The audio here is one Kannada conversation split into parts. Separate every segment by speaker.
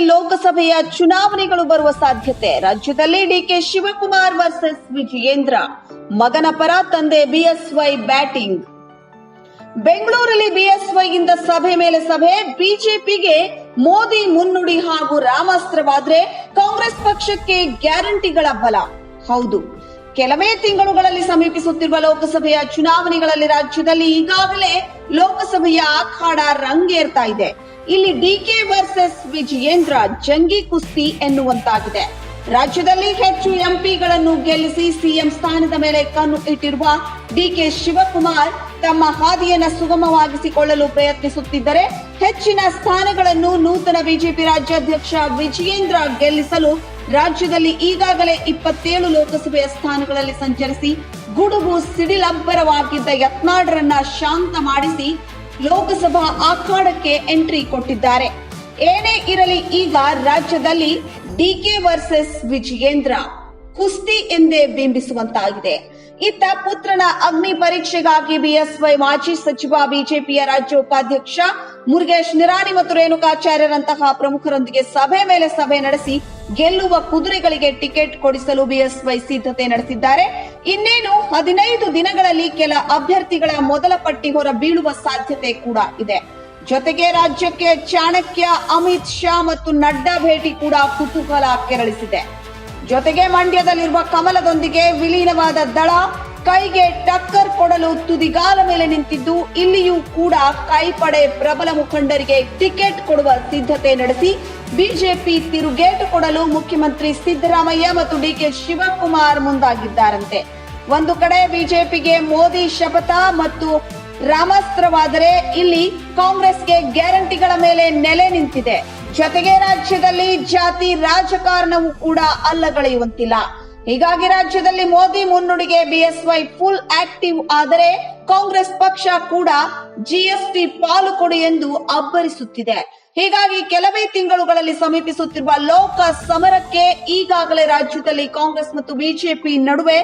Speaker 1: ಲೋಕಸಭೆಯ ಚುನಾವಣೆಗಳು ಬರುವ ಸಾಧ್ಯತೆ. ರಾಜ್ಯದಲ್ಲಿ ಡಿಕೆ ಶಿವಕುಮಾರ್ ವರ್ಸಸ್ ವಿಜಯೇಂದ್ರ. ಮಗನ ಪರ ತಂದೆ ಬಿಎಸ್ವೈ ಬ್ಯಾಟಿಂಗ್. ಬೆಂಗಳೂರಲ್ಲಿ ಬಿಎಸ್ವೈಯಿಂದ ಸಭೆ ಮೇಲೆ ಸಭೆ. ಬಿಜೆಪಿಗೆ ಮೋದಿ ಮುನ್ನುಡಿ ಹಾಗೂ ರಾಮಾಸ್ತ್ರವಾದ್ರೆ ಕಾಂಗ್ರೆಸ್ ಪಕ್ಷಕ್ಕೆ ಗ್ಯಾರಂಟಿಗಳ ಬಲ. ಹೌದು. ಕೆಲವೇ ತಿಂಗಳುಗಳಲ್ಲಿ ಸಮೀಪಿಸುತ್ತಿರುವ ಲೋಕಸಭೆಯ ಚುನಾವಣೆಗಳಲ್ಲಿ ರಾಜ್ಯದಲ್ಲಿ ಈಗಾಗಲೇ ಲೋಕಸಭೆಯ ಅಖಾಡ ರಂಗೇರ್ತಾ ಇದೆ. ಇಲ್ಲಿ ಡಿಕೆ ವರ್ಸಸ್ ವಿಜಯೇಂದ್ರ ಜಂಗಿ ಕುಸ್ತಿ ಎನ್ನುವಂತಾಗಿದೆ. ರಾಜ್ಯದಲ್ಲಿ ಹೆಚ್ಚು ಎಂಪಿಗಳನ್ನು ಗೆಲ್ಲಿಸಿ ಸಿಎಂ ಸ್ಥಾನದ ಮೇಲೆ ಕಣ್ಣು ಇಟ್ಟಿರುವ ಡಿಕೆ ಶಿವಕುಮಾರ್ ತಮ್ಮ ಹಾದಿಯನ್ನು ಸುಗಮವಾಗಿಸಿಕೊಳ್ಳಲು ಪ್ರಯತ್ನಿಸುತ್ತಿದ್ದರೆ ಹೆಚ್ಚಿನ ಸ್ಥಾನಗಳನ್ನು ನೂತನ ಬಿಜೆಪಿ ರಾಜ್ಯಾಧ್ಯಕ್ಷ ವಿಜಯೇಂದ್ರ ಗೆಲ್ಲಿಸಲು ರಾಜ್ಯದಲ್ಲಿ ಈಗಾಗಲೇ ಇಪ್ಪತ್ತೇಳು ಲೋಕಸಭೆಯ ಸ್ಥಾನಗಳಲ್ಲಿ ಸಂಚರಿಸಿ ಗುಡುಗು ಸಿಡಿಲಬ್ಬರವಾಗಿದ್ದ ಯತ್ನಾಡ್ರನ್ನ ಶಾಂತ ಮಾಡಿಸಿ ಲೋಕಸಭಾ ಅಖಾಡಕ್ಕೆ ಎಂಟ್ರಿ ಕೊಟ್ಟಿದ್ದಾರೆ. ಏನೇ ಇರಲಿ ಈಗ ರಾಜ್ಯದಲ್ಲಿ ಡಿಕೆ ವರ್ಸಸ್ ವಿಜಯೇಂದ್ರ ಕುಸ್ತಿ ಎಂದೇ ಬಿಂಬಿಸುವಂತಾಗಿದೆ. ಇತ್ತ ಪುತ್ರನ ಅಗ್ನಿ ಪರೀಕ್ಷೆಗಾಗಿ ಬಿಎಸ್ವೈ ಮಾಜಿ ಸಚಿವ ಬಿಜೆಪಿಯ ರಾಜ್ಯ ಉಪಾಧ್ಯಕ್ಷ ಮುರುಗೇಶ್ ನಿರಾಣಿ ಮತ್ತು ರೇಣುಕಾಚಾರ್ಯರಂತಹ ಪ್ರಮುಖರೊಂದಿಗೆ ಸಭೆ ಮೇಲೆ ಸಭೆ ನಡೆಸಿ ಗೆಲ್ಲುವ ಕುದುರೆಗಳಿಗೆ ಟಿಕೆಟ್ ಕೊಡಿಸಲು ಬಿಎಸ್ವೈ ಸಿದ್ಧತೆ ನಡೆಸಿದ್ದಾರೆ. ಇನ್ನೇನು ಹದಿನೈದು ದಿನಗಳಲ್ಲಿ ಕೆಲ ಅಭ್ಯರ್ಥಿಗಳ ಮೊದಲ ಪಟ್ಟಿ ಹೊರ ಬೀಳುವ ಸಾಧ್ಯತೆ ಕೂಡ ಇದೆ. ಜೊತೆಗೆ ರಾಜ್ಯಕ್ಕೆ ಚಾಣಕ್ಯ, ಅಮಿತ್ ಶಾ ಮತ್ತು ನಡ್ಡಾ ಭೇಟಿ ಕೂಡ ಕುತೂಹಲ ಕೆರಳಿಸಿದೆ. ಜೊತೆಗೆ ಮಂಡ್ಯದಲ್ಲಿರುವ ಕಮಲದೊಂದಿಗೆ ವಿಲೀನವಾದ ದಳ ಕೈಗೆ ಟಕ್ಕರ್ ಕೊಡಲು ತುದಿಗಾಲ ಮೇಲೆ ನಿಂತಿದ್ದು, ಇಲ್ಲಿಯೂ ಕೂಡ ಕೈಪಡೆ ಪ್ರಬಲ ಮುಖಂಡರಿಗೆ ಟಿಕೆಟ್ ಕೊಡುವ ಸಿದ್ಧತೆ ನಡೆಸಿ, ಬಿಜೆಪಿ ತಿರುಗೇಟು ಕೊಡಲು ಮುಖ್ಯಮಂತ್ರಿ ಸಿದ್ದರಾಮಯ್ಯ ಮತ್ತು ಡಿಕೆ ಶಿವಕುಮಾರ್ ಮುಂದಾಗಿದ್ದಾರಂತೆ. ಒಂದು ಕಡೆ ಬಿಜೆಪಿಗೆ ಮೋದಿ ಶಪಥ ಮತ್ತು ರಾಮಾಸ್ತ್ರವಾದರೆ ಇಲ್ಲಿ ಕಾಂಗ್ರೆಸ್ಗೆ ಗ್ಯಾರಂಟಿಗಳ ಮೇಲೆ ನೆಲೆ ನಿಂತಿದೆ. ಜೊತೆಗೆ ರಾಜ್ಯದಲ್ಲಿ ಜಾತಿ ರಾಜಕಾರಣವೂ ಕೂಡ ಅಲ್ಲಗಳೆಯುವಂತಿಲ್ಲ. ಹೀಗಾಗಿ ರಾಜ್ಯದಲ್ಲಿ ಮೋದಿ ಮುನ್ನುಡಿಗೆ ಬಿಎಸ್ವೈ ಫುಲ್ ಆಕ್ಟಿವ್ ಆದರೆ ಕಾಂಗ್ರೆಸ್ ಪಕ್ಷ ಕೂಡ ಜಿಎಸ್ಟಿ ಪಾಲು ಕೊಡು ಎಂದು ಅಬ್ಬರಿಸುತ್ತಿದೆ. ಹೀಗಾಗಿ ಕೆಲವೇ ತಿಂಗಳುಗಳಲ್ಲಿ ಸಮೀಪಿಸುತ್ತಿರುವ ಲೋಕ ಸಮರಕ್ಕೆ ಈಗಾಗಲೇ ರಾಜ್ಯದಲ್ಲಿ ಕಾಂಗ್ರೆಸ್ ಮತ್ತು ಬಿಜೆಪಿ ನಡುವೆ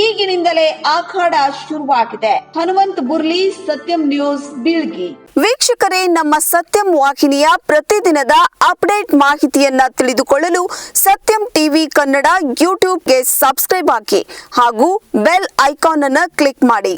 Speaker 1: ಈಗಿನಿಂದಲೇ ಆಖಾಡ ಶುರುವಾಗಿದೆ. ಹನುಮಂತ್ ಬುರ್ಲಿ, ಸತ್ಯಂ ನ್ಯೂಸ್, ಬೀಳ್ಗಿ.
Speaker 2: ವೀಕ್ಷಕರೇ, ನಮ್ಮ ಸತ್ಯಂ ವಾಹಿನಿಯ ಪ್ರತಿದಿನದ ಅಪ್ಡೇಟ್ ಮಾಹಿತಿಯನ್ನ ತಿಳಿದುಕೊಳ್ಳಲು ಸತ್ಯಂ ಟಿವಿ ಕನ್ನಡ ಯೂಟ್ಯೂಬ್ಗೆ ಸಬ್ಸ್ಕ್ರೈಬ್ ಹಾಕಿ ಹಾಗೂ ಬೆಲ್ ಐಕಾನ್ ಅನ್ನು ಕ್ಲಿಕ್ ಮಾಡಿ.